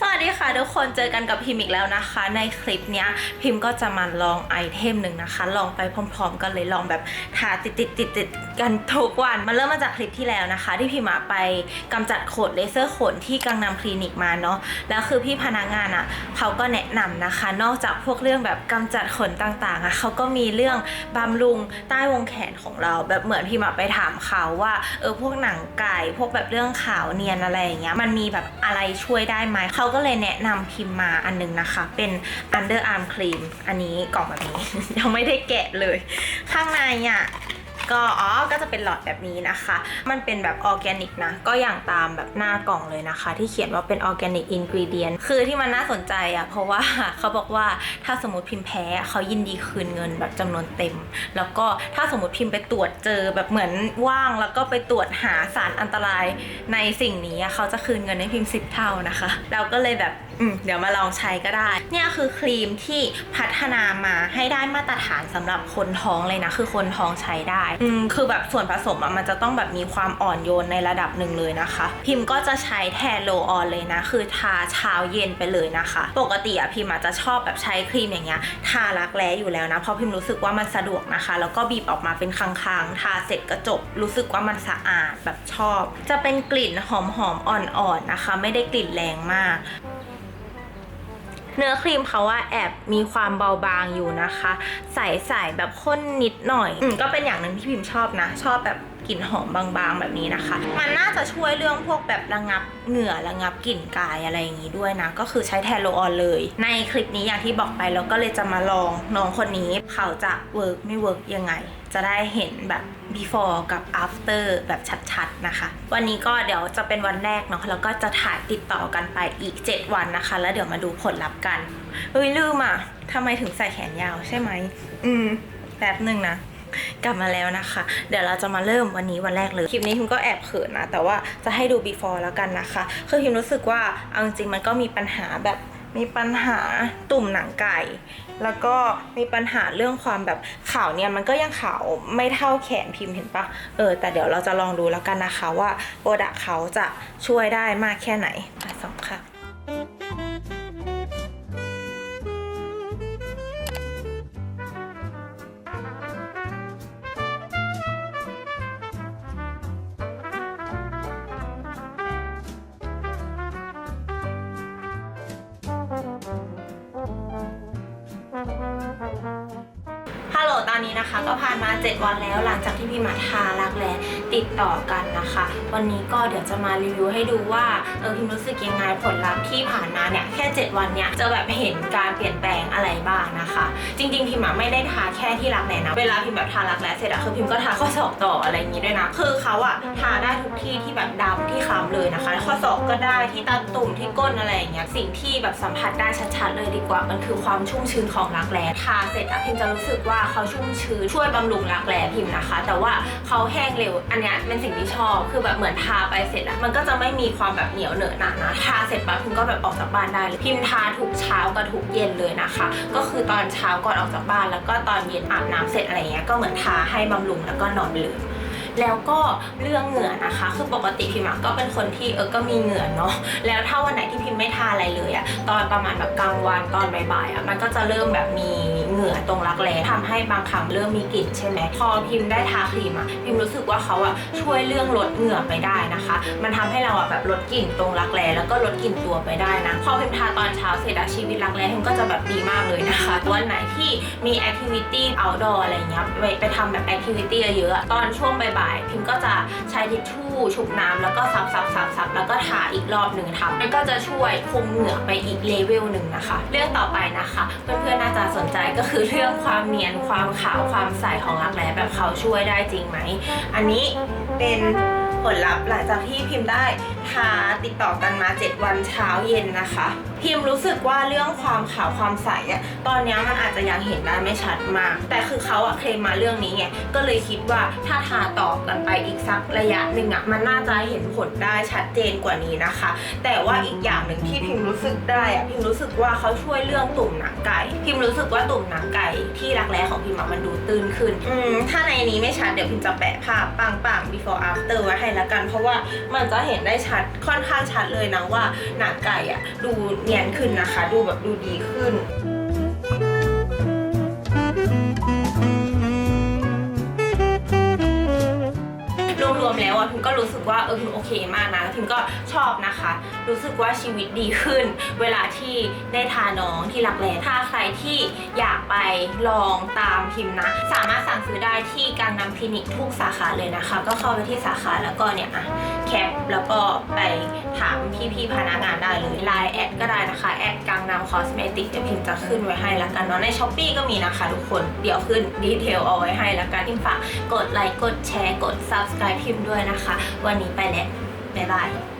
สวัสดีค่ะทุกคนเจอกันกับพิมอีกแล้วนะคะ ในคลิปเนี้ยพิมก็จะมาลองไอเทมหนึ่งนะคะ ลองไปพร้อมๆกันเลยลองแบบทาติดติดติดติดๆกันทุกวันมันเริ่มมาจากคลิปที่แล้วนะคะ ที่พิมไปกำจัดขนเลเซอร์ขนที่กังนำคลินิกมาเนาะแล้วคือพี่พนักงานอะเขาก็แนะนำนะคะ นอกจากพวกเรื่องแบบกำจัดขนต่างๆอะเขาก็มีเรื่องบำรุงใต้วงแขนของเรา แบบเหมือนพิมไปถามเขาว่าเออพวกหนังไก่พวกแบบเรื่องขาวเนียนอะไรอย่างเงี้ยมันมีแบบอะไรช่วยได้ไหมเขาก็เลยแนะนำพิมพ์มาอันนึงนะคะ เป็น underarm cream อันนี้กล่องแบบนี้ ยังไม่ได้แกะเลย ข้างในอะ ก็อ๋อก็จะเป็นหลอดแบบนี้นะคะ มันเป็นแบบออร์แกนิกนะ ก็อย่างตามแบบหน้ากล่องเลยนะคะ ที่เขียนว่าเป็นออร์แกนิกอินกรีเดียนคือที่มันน่าสนใจอะ่ะเพราะว่าเขาบอกว่าถ้าสมมติพิมพ์แพ้เขายินดีคืนเงินแบบจำนวนเต็ม แล้วก็ถ้าสมมติพิมพ์ไปตรวจเจอแบบเหมือนว่าง แล้วก็ไปตรวจหาสารอันตรายในสิ่งนี้อะเขาจะคืนเงินให้พิมพ์สิบเท่านะคะ เราก็เลยแบบอืมเดี๋ยวมาลองใช้ก็ได้ เนี่ยคือครีมที่พัฒนามาให้ได้มาตรฐานสำหรับคนท้องเลยนะ คือคนท้องใช้ได้ อืมคือแบบส่วนผสมอะมันจะต้องแบบมีความอ่อนโยนในระดับหนึ่งเลยนะคะ พิมพ์ก็จะใช้แทนโลออนเลยนะ คือทาเช้าเย็นไปเลยนะคะ ปกติอะพิมพ์อาจจะชอบแบบใช้ครีมอย่างเงี้ย ทารักแร้อยู่แล้วนะ เพราะพิมพ์รู้สึกว่ามันสะดวกนะคะ แล้วก็บีบออกมาเป็นคางๆ ทาเสร็จก็จบ รู้สึกว่ามันสะอาดแบบชอบ จะเป็นกลิ่นหอมๆ อ่อนๆ นะคะ ไม่ได้กลิ่นแรงมาก เนื้อครีมเขาว่าแอบมีความเบาบางอยู่นะคะ ใสๆแบบข้นนิดหน่อยอก็เป็นอย่างหนึ่งที่พิมพ์ชอบนะ ชอบแบบ กลิ่นหอมบางๆ แบบนี้นะคะ มันน่าจะช่วยเรื่องพวกแบบระงับเหงื่อระงับกลิ่นกายอะไรอย่างนี้ด้วยนะ ก็คือใช้แทนโลออนเลย ในคลิปนี้อย่างที่บอกไปเราก็เลยจะมาลองน้องคนนี้เขาจะเวิร์กไม่เวิร์กยังไง จะได้เห็นแบบ before กับ after แบบชัดๆนะคะ วันนี้ก็เดี๋ยวจะเป็นวันแรกเนาะแล้วก็จะถ่ายติดต่อกันไปอีก 7 วันนะคะ แล้วเดี๋ยวมาดูผลลัพธ์กันเฮ้ยลืมอะทำไมถึงใส่แขนยาวใช่ไหมอืมแป๊บหนึ่งนะ กลับมาแล้วนะคะ เดี๋ยวเราจะมาเริ่มวันนี้วันแรกเลย คลิปนี้พิมก็แอบเขินนะ แต่ว่าจะให้ดู before แล้วกันนะคะ คือพิมรู้สึกว่าเอาจริงมันก็มีปัญหาแบบมีปัญหาตุ่มหนังไก่ แล้วก็มีปัญหาเรื่องความแบบขาวเนี่ยมันก็ยังขาวไม่เท่าแขนพิมพ์เห็นปะเออ แต่เดี๋ยวเราจะลองดูแล้วกันนะคะว่าโปรดักเขาจะช่วยได้มากแค่ไหนมาสองค่ะ นี้นะคะ ก็ผ่านมา 7 วันแล้วหลังจากที่พี่มาทารักแร้ติดต่อกันนะคะ วันนี้ก็เดี๋ยวจะมารีวิวให้ดูว่าเออพิมรู้สึกยังไงผลลัพธ์ที่ผ่านมาเนี่ยแค่ 7 วันเนี่ยจะแบบเห็นการเปลี่ยนแปลงอะไรบ้างนะคะ จริงๆพิมไม่ได้ทาแค่ที่รักแร้นะเวลาพิมแบบทารักแร้เสร็จอะคือพิมก็ทาข้อศอกต่ออะไรอย่างงี้ด้วยนะคือเขาอะทาได้ทุกที่ที่แบบดำที่คล้ำเลยนะคะ ข้อศอกก็ได้ที่ตาตุ่มที่ก้นอะไรอย่างเงี้ยสิ่งที่แบบสัมผัสได้ชัดๆเลยดีกว่ามันคือความชุ่มชื้นของรักแร้ทาเสร็จอะพิมจะรู้สึกว่าเขาชุ่มชื้นช่วยบำรุงรักแร้พิมนะคะ แต่ว่าเขาแห้งเร็ว อันเนี้ยเป็นสิ่งที่ชอบ คือแบบเหมือนทาไปเสร็จอะมันก็จะไม่มีความแบบเหนียวเหนอะหนะนะทาเสร็จปั๊บพิมก็แบบออกจากบ้านได้เลยพิมทาทุกเช้ากับทุกเย็นเลยนะคะ ก็คือตอนเช้าก่อนออกจากบ้านแล้วก็ตอนเย็นอาบน้ำเสร็จอะไรเงี้ยก็เหมือนทาให้บำรุงแล้วก็นอนเลย แล้วก็เรื่องเหงื่อนะคะ คือปกติพิมก็เป็นคนที่เออก็มีเหงื่อเนาะแล้วถ้าวันไหนที่พิมไม่ทาอะไรเลยอะตอนประมาณแบบกลางวันตอนบ่ายๆอะมันก็จะเริ่มแบบมีเหงื่อตรงรักแร้ทำให้บางครั้งเริ่มมีกลิ่นใช่ไหมพอพิมได้ทาครีมอะพิมรู้สึกว่าเขาอะช่วยเรื่องลดเหงื่อไปได้นะคะ มันทำให้เราอะแบบลดกลิ่นตรงรักแร้แล้วก็ลดกลิ่นตัวไปได้นะพอพิมทาตอนเช้าเสร็จอะชีวิตรักแร้พิมก็จะแบบดีมากเลยนะคะวันไหนที่มีแอคทิวิตี้ outdoor อะไรเงี้ยไปไปทำแบบแอคทิวิตี้เยอะๆอะตอนช่วงบ่ายๆพิมก็จะใช้ทิชชู่ชุบน้ำแล้วก็ซับซับซับซับแล้วก็ทาอีกรอบหนึ่งทำมันก็จะช่วยคุมเหงื่อไปอีกเลเวลหนึ่งนะคะ เรื่องต่อไปนะคะ เพื่อนๆน่าจะสนใจก็คือเรื่องความเนียนความขาวความใสของรักแร้แบบเขาช่วยได้จริงไหม อันนี้เป็น ผลลัพธ์หลังจากที่พิมพ์ได้ทาติดต่อกันมา 7 วันเช้าเย็นนะคะ พิมรู้สึกว่าเรื่องความขาวความใสอะตอนนี้มันอาจจะยังเห็นได้ไม่ชัดมาก แต่คือเขาอะเคลมมาเรื่องนี้ไงก็เลยคิดว่าถ้าทาต่อกันไปอีกสักระยะหนึ่งอะมันน่าจะเห็นผลได้ชัดเจนกว่านี้นะคะ แต่ว่าอีกอย่างหนึ่งที่พิมรู้สึกได้อะพิมรู้สึกว่าเขาช่วยเรื่องตุ่มหนังไก่ พิมรู้สึกว่าตุ่มหนังไก่ที่รักแร้ของพิมอะมันดูตื้นขึ้นอืมถ้าในนี้ไม่ชัดเดี๋ยวพิมจะแปะภาพปังๆ before after ไว้ให้ละกัน เพราะว่ามันจะเห็นได้ชัดค่อนข้างชัดเลยนะว่าหนังไก่อะดูเนียนขึ้นนะคะ ดูแบบดูดีขึ้น วมแล้วอะพิมก็รู้สึกว่าเออพิมโอเคมากนะแล้วพิมก็ชอบนะคะ รู้สึกว่าชีวิตดีขึ้น เวลาที่ได้ทาน้องที่รักแร้ถ้าใครที่อยากไปลองตามพิมนะ สามารถสั่งซื้อได้ที่กังนำคลินิกทุกสาขาเลยนะคะ ก็เข้าไปที่สาขาแล้วก็เนี่ยอะแคปแล้วก็ไปถามพี่ๆพนักงานได้เลยไลน์แอดก็ได้นะคะแอดกังนำคอสเมติกเดี๋ยวพิมจะขึ้นไว้ให้ละกันเนาะในช้อปปีก็มีนะคะทุกคนเดี๋ยวขึ้นดีเทลเอาไว้ให้ละกันพิมฝากกดไลค์กดแชร์กด subscribe พิมพ์ด้วยนะคะ วันนี้ไปแล้วบ๊ายบาย